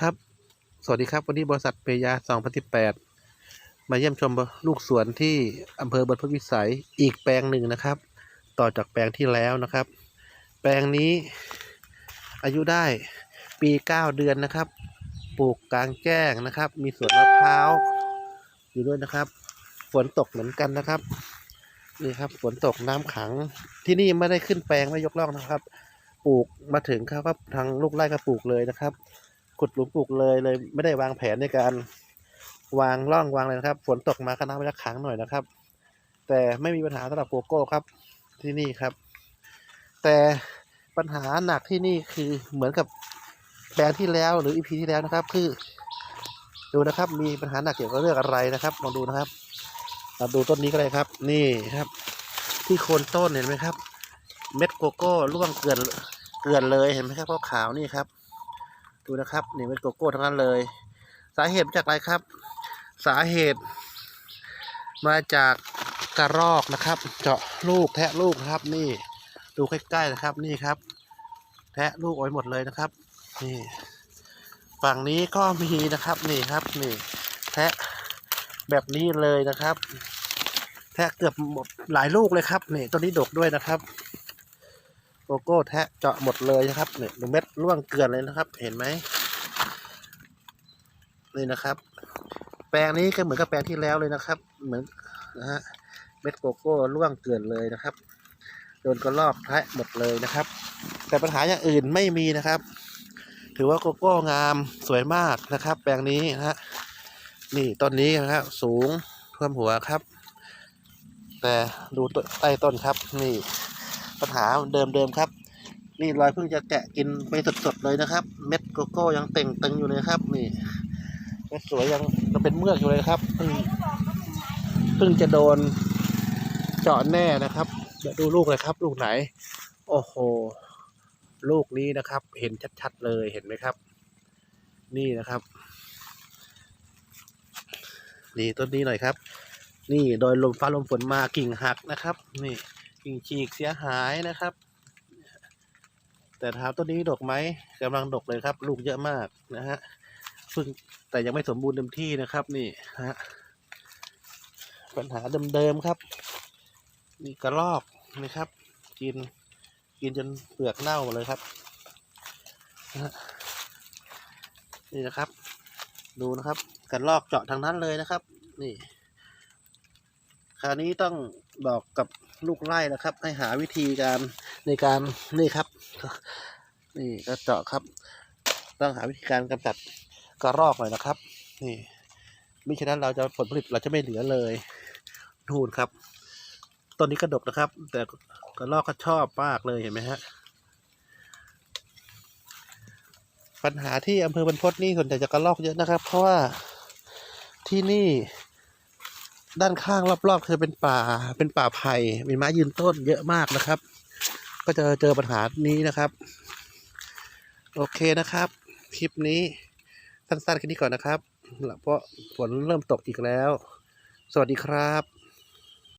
ครับ สวัสดีครับ วันนี้บริษัทเปยา 2018 มาเยี่ยมชมลูกสวนที่อำเภอบรรพวิสัยอีกแปลงหนึ่งนะครับ ต่อจากแปลงที่แล้วนะครับ แปลงนี้อายุได้ปี 9 เดือนนะครับ ปลูกกลางแจ้งนะครับ มีสวนมะพร้าวอยู่ด้วยนะครับ ฝนตกเหมือนกันนะครับ นี่ครับฝนตกน้ำขัง ที่นี่ไม่ได้ขึ้นแปลงไม่ยกล่องนะครับ ปลูกมาถึงเขาก็ทางลูกไร่ก็ปลูกเลยนะครับ ขุดหลุมปลูกเลยเลย ไม่ได้วางแผนในการวางร่องวางเลยนะครับ ฝนตกมาก็น้ำมันจะขังหน่อยนะครับ แต่ไม่มีปัญหาสำหรับโกโก้ครับที่นี่ครับ แต่ปัญหาหนักที่นี่คือเหมือนกับแปลงที่แล้วหรืออีพีที่แล้วนะครับ คือ ดูนะครับ มีปัญหาหนักเกี่ยวกับเรื่องอะไรนะครับลองดูนะครับเราดูต้นนี้ก็เลยครับ นี่ครับ ที่โคนต้นเห็นไหมครับ เม็ดโกโก้ร่วงเกลื่อนเกลื่อนเลยเห็นไหมครับขาวๆนี่ครับ ดูนะครับนี่เป็นโกโก้ทั้งนั้นเลย สาเหตุมาจากอะไรครับ สาเหตุ มาจากกระรอกนะครับ เจาะลูกแทะลูกนะครับนี่ ดูใกล้ๆนะครับนี่ครับ แทะลูกเอาไว้หมดเลยนะครับ นี่ ฝั่งนี้ก็มีนะครับนี่ครับนี่แทะแบบนี้เลยนะครับ แทะเกือบหมดหลายลูกเลยครับนี่ต้นนี้ดกด้วยนะครับ โกโก้แทะเจาะหมดเลยนะครับเนี่ยดูเม็ดร่วงเกลือนเลยนะครับ เห็นไหมนี่นะครับ แปลงนี้ก็เหมือนกับแปลงที่แล้วเลยนะครับ เหมือนนะฮะเม็ดโกโก้ร่วงเกลือนเลยนะครับโดนกระรอกแทะหมดเลยนะครับ แต่ปัญหาอย่างอื่นไม่มีนะครับ ถือว่าโกโก้งามสวยมากนะครับ แปลงนี้นะฮะนี่ต้นนี้นะครับสูงท่วมหัวครับ แต่ดูใต้ต้นครับนี่ ปัญหาเดิมๆครับ นี่รอยเพิ่งจะแกะกินไปสดๆเลยนะครับ เม็ดโกโก้ยังเต่งตึงอยู่เลยครับ นี่เม็ดสวยยังยังเป็นเมือกอยู่เลยครับเพิ่งเพิ่งจะโดนเจาะแน่นะครับเดี๋ยวดูลูกเลยครับ ลูกไหน โอ้โห ลูกนี้นะครับ เห็นชัดๆเลยเห็นไหมครับ นี่นะครับ นี่ต้นนี้หน่อยครับ นี่โดยลมฟ้าลมฝนมากิ่งหักนะครับ นี่ กิ่งฉีกเสียหายนะครับ แต่ถาต้นนี้ดกไหมกำลังดกเลยครับ ลูกเยอะมากนะฮะเพิ่งแต่ยังไม่สมบูรณ์เต็มที่นะครับนี่ฮะปัญหาเดิมๆครับ นี่กระรอกนะครับ กินกินจนเปลือกเน่าหมดเลยครับ นี่นะครับ ดูนะครับกระรอกเจาะทางนั้นเลยนะครับ นี่ คราวนี้ต้องบอกกับ ลูกไร่นะครับ ให้หาวิธีการในการนี่ครับ นี่ก็เจาะครับ ต้องหาวิธีการกำจัดกระรอกหน่อยนะครับ นี่มิฉะนั้นเราจะผลผลิตเราจะไม่เหลือเลยนูนครับต้นนี้กระดกนะครับ แต่กระรอกก็ชอบมากเลยเห็นไหมฮะปัญหาที่อำเภอบรรพตนี่ส่วนใหญ่จะกระรอกเยอะนะครับ เพราะว่าที่นี่ ด้านข้างรอบๆคือเป็นป่าเป็นป่าไผ่มีไม้ยืนต้นเยอะมากนะครับ ก็จะเจอปัญหานี้นะครับ โอเคนะครับ คลิปนี้สั้นๆแค่นี้ก่อนนะครับเพราะฝนเริ่มตกอีกแล้ว สวัสดีครับ